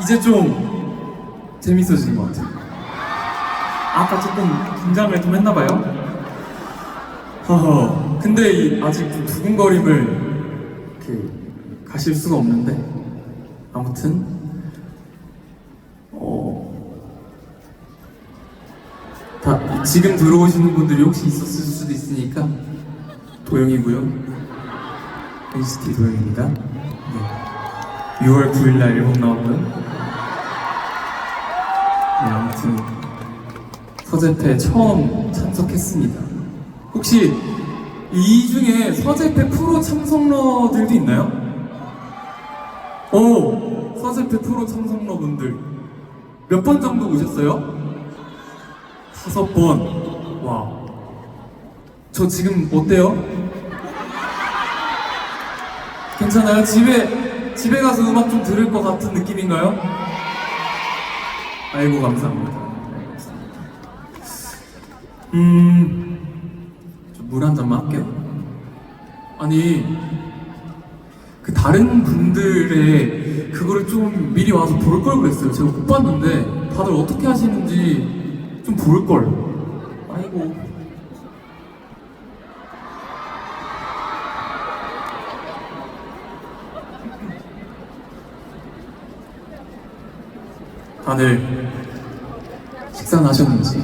이제 좀 재밌어지는 것 같아요. 아까 조금 긴장을 좀 했나봐요. 허허. 근데 이 아직 좀 두근거림을 그 가실 수가 없는데 아무튼 어. 다 지금 들어오시는 분들이 혹시 있었을 수도 있으니까 도영이고요. NCT 도영입니다. 네. 6월 9일 날 앨범 나오고요. 네, 아무튼 서재패 처음 참석했습니다. 혹시 이 중에 서재패 프로 참석러들도 있나요? 오, 서재패 프로 참석러분들 몇 번 정도 오셨어요? 다섯 번. 와. 저 지금 어때요? 괜찮아요? 집에 집에 가서 음악 좀 들을 것 같은 느낌인가요? 아이고 감사합니다. 음, 물 한 잔만 할게요. 아니, 그 다른 분들의 그거를 좀 미리 와서 볼 걸 그랬어요. 제가 못 봤는데 다들 어떻게 하시는지 좀 볼 걸. 아이고. 다들 식사는 하셨는지.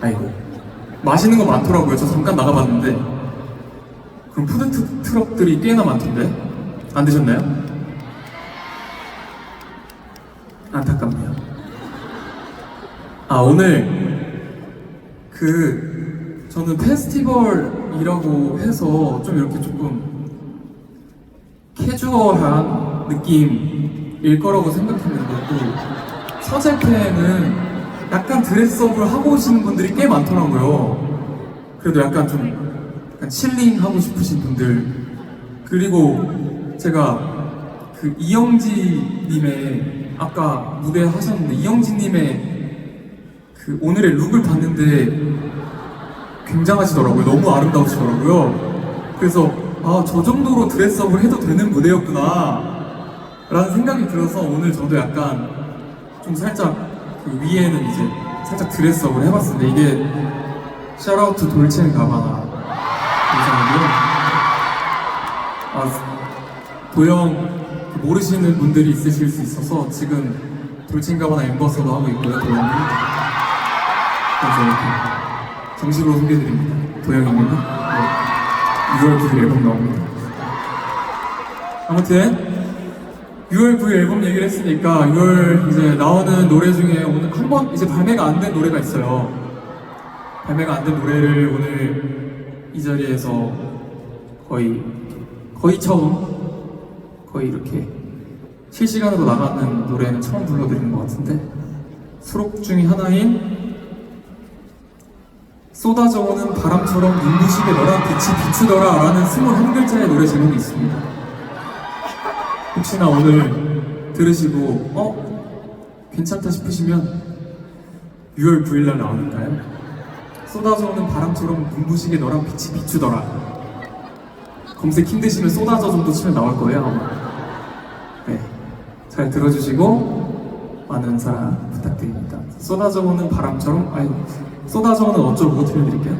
아이고. 맛있는 거 많더라고요. 저 잠깐 나가봤는데. 그럼 푸드 트- 트럭들이 꽤나 많던데. 안 드셨나요? 안타깝네요. 아, 오늘 그 저는 페스티벌이라고 해서 좀 이렇게 조금 캐주얼한 느낌일 거라고 생각했는데 또 서재팬은 약간 드레스업을 하고 오시는 분들이 꽤 많더라고요. 그래도 약간 좀 약간 칠링 하고 싶으신 분들 그리고 제가 그 이영지님의 아까 무대 하셨는데 이영지님의 그 오늘의 룩을 봤는데 굉장하시더라고요. 너무 아름다우시더라고요. 그래서 아 저 정도로 드레스업을 해도 되는 무대였구나 라는 생각이 들어서 오늘 저도 약간 좀 살짝 그 위에는 이제 살짝 드레스업을 해봤는데 이게 샤라우트 돌첸 가바나 의상이고요. 아 도영 모르시는 분들이 있으실 수 있어서 지금 돌첸 가바나 엠버서도 하고 있고요 도영이 그래서 이렇게 정식으로 소개드립니다. 도영입니다. 네. 6월 9일 앨범 나옵니다. 아무튼 6월 9일 앨범 얘기를 했으니까 6월 이제 나오는 노래 중에 오늘 한 번 이제 발매가 안 된 노래가 있어요. 발매가 안 된 노래를 오늘 이 자리에서 거의 거의 처음 거의 이렇게 실시간으로 나가는 노래는 처음 불러드리는 것 같은데 수록 중에 하나인 쏟아져오는 바람처럼 눈부시게 너랑 빛이 비추더라 라는 21글자의 노래 제목이 있습니다. 혹시나 오늘 들으시고 어? 괜찮다 싶으시면 6월 9일 날 나오니까요. 쏟아져 오는 바람처럼 눈부시게 너랑 빛이 비추더라. 검색 힘드시면 쏟아져 정도 치면 나올 거예요. 네. 잘 들어주시고 많은 사랑 부탁드립니다. 쏟아져 오는 바람처럼 아니 쏟아져 오는 어쩌고 들려드릴게요.